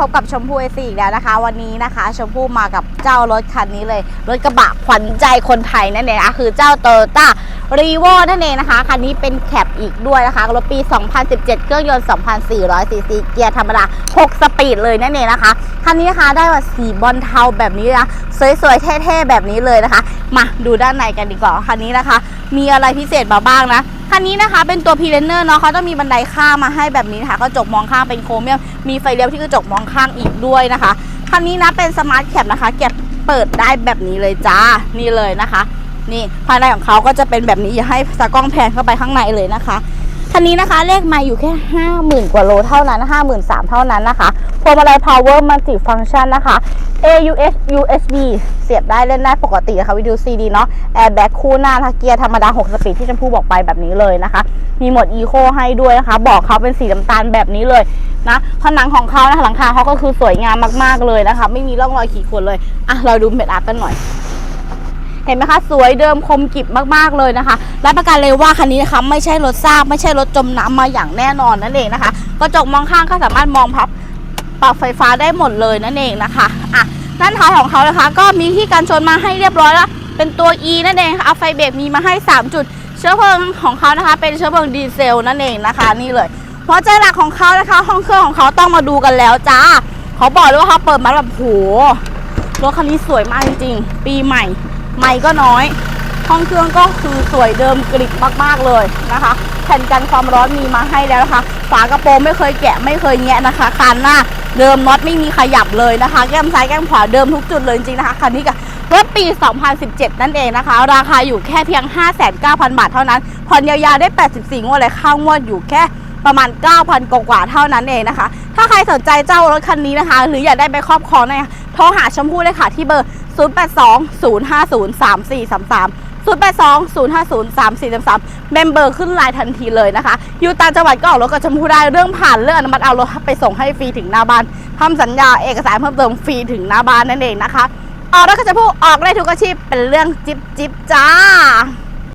พบกับชมพู่เอซีอีกแล้วนะคะ วันนี้นะคะ ชมพู่มากับเจ้ารถคันนี้เลย รถกระบะขวัญใจคนไทยนั่นเองนะคะคือเจ้าโตโยต้า รีโวนั่นเองนะคะ คันนี้เป็นแคปอีกด้วยนะคะ รถปี 2017 เครื่องยนต์ 2,400ซีซีเกียร์ธรรมดา 6 สปีดเลยนั่นเองนะคะ คันนี้นะคะได้ว่าสีบอลเทาแบบนี้นะ สวยๆ เท่ๆ แบบนี้เลยนะคะ มาดูด้านในกันดีกว่า คันนี้นะคะ มีอะไรพิเศษมาบ้างนะคันนี้นะคะเป็นตัวพีเรนเนอร์เนาะเขาจะมีบันไดข้ามมาให้แบบนี้นะคะกระจกมองข้างเป็นโครเมียม มีไฟเลี้ยวที่กระจกมองข้างอีกด้วยนะคะคันนี้นะเป็นสมาร์ทแคปนะคะแกะเปิดได้แบบนี้เลยจ้านี่เลยนะคะ นี่ภายในของเขาก็จะเป็นแบบนี้อย่าให้ตากล้องแพนเข้าไปข้างในเลยนะคะคันนี้นะคะเลขไมาอยู่แค่ 50,000 กว่าโลเท่านั้น 53,000 เท่านั้นนะคะพวงมาลัย power multi function นะคะ AUX USB เสียบได้เล่นได้ปกตินะคะวิดีโอ CD เนาะ airbag คู่หน้านะคะเกียร์ธรรมดา 6 สปีดที่ชมพู่บอกไปแบบนี้เลยนะคะ มีหมด eco ให้ด้วยนะคะ บอกเขาเป็นสีน้ำตาลแบบนี้เลยนะผนังของเขานะคะหลังคาเขาก็คือสวยงามมากๆเลยนะคะ ไม่มีร่องรอยขีดข่วนเลยอะเราดูเม็ดอาร์กันหน่อย เห็นไหมคะสวยเดิมคมกริบมากๆเลยนะคะรับประกันเลยว่าคันนี้นะคะไม่ใช่รถซากไม่ใช่รถจมน้ำมาอย่างแน่นอนนั่นเองนะคะกระจกมองข้างก็สามารถมองพับปรับไฟฟ้าได้หมดเลยนั่นเองนะคะอะด้านท้ายของเขานะคะ ก็มีที่กันชนมาให้เรียบร้อยแล้วเป็นตัว E นั่นเองค่ะเอาไฟเบรกมีมาให้ 3 จุด เชื้อเพลิงของเขานะคะ เป็นเชื้อเพลิงดีเซลนั่นเองนะคะนี่เลยหัวใจหลักของเขานะคะ ห้องเครื่องของเขาต้องมาดูกันแล้วจ้าเขาบอกเลยว่าเขาเปิดมาแบบโหรถคันนี้สวยมากจริงๆ ปีใหม่ ไม่ก็น้อย ห้องเครื่องก็คือสวยเดิมกริบมากๆเลยนะคะ แผ่นกันความร้อนมีมาให้แล้วนะคะ ฝากระโปรงไม่เคยแกะไม่เคยแงะนะคะคันหน้าเดิมน็อตไม่มีขยับเลยนะคะ แก้มซ้ายแก้มขวาเดิมทุกจุดเลยจริงๆนะคะคันนี้กับรถปี 2017 นั่นเองนะคะ ราคาอยู่แค่เพียง 59,000บาทเท่านั้น ผ่อนยาวๆได้ 84 งวดเลยค่างวดอยู่แค่ประมาณ 9,000 กว่าๆเท่านั้นเองนะคะ ถ้าใครสนใจเจ้ารถคันนี้นะคะ หรืออยากได้ไปครอบครองเนี่ยโทรหาชมพู่เลยค่ะที่เบอร์ 0820503433 0820503433เมมเบอร์ขึ้นไลน์ทันทีเลยนะคะ อยู่ต่างจังหวัดก็ออกรถกับชมพู่ได้เรื่องผ่านเรื่องอนุมัติเอารถไปส่งให้ฟรีถึงหน้าบ้านทำสัญญาเอกสารเพิ่มเติมฟรีถึงหน้าบ้านนั่นเองนะคะ ออกรถกับชมพู่ออกได้ทุกอาชีพเป็นเรื่องจิ๊บจิ๊บจ้า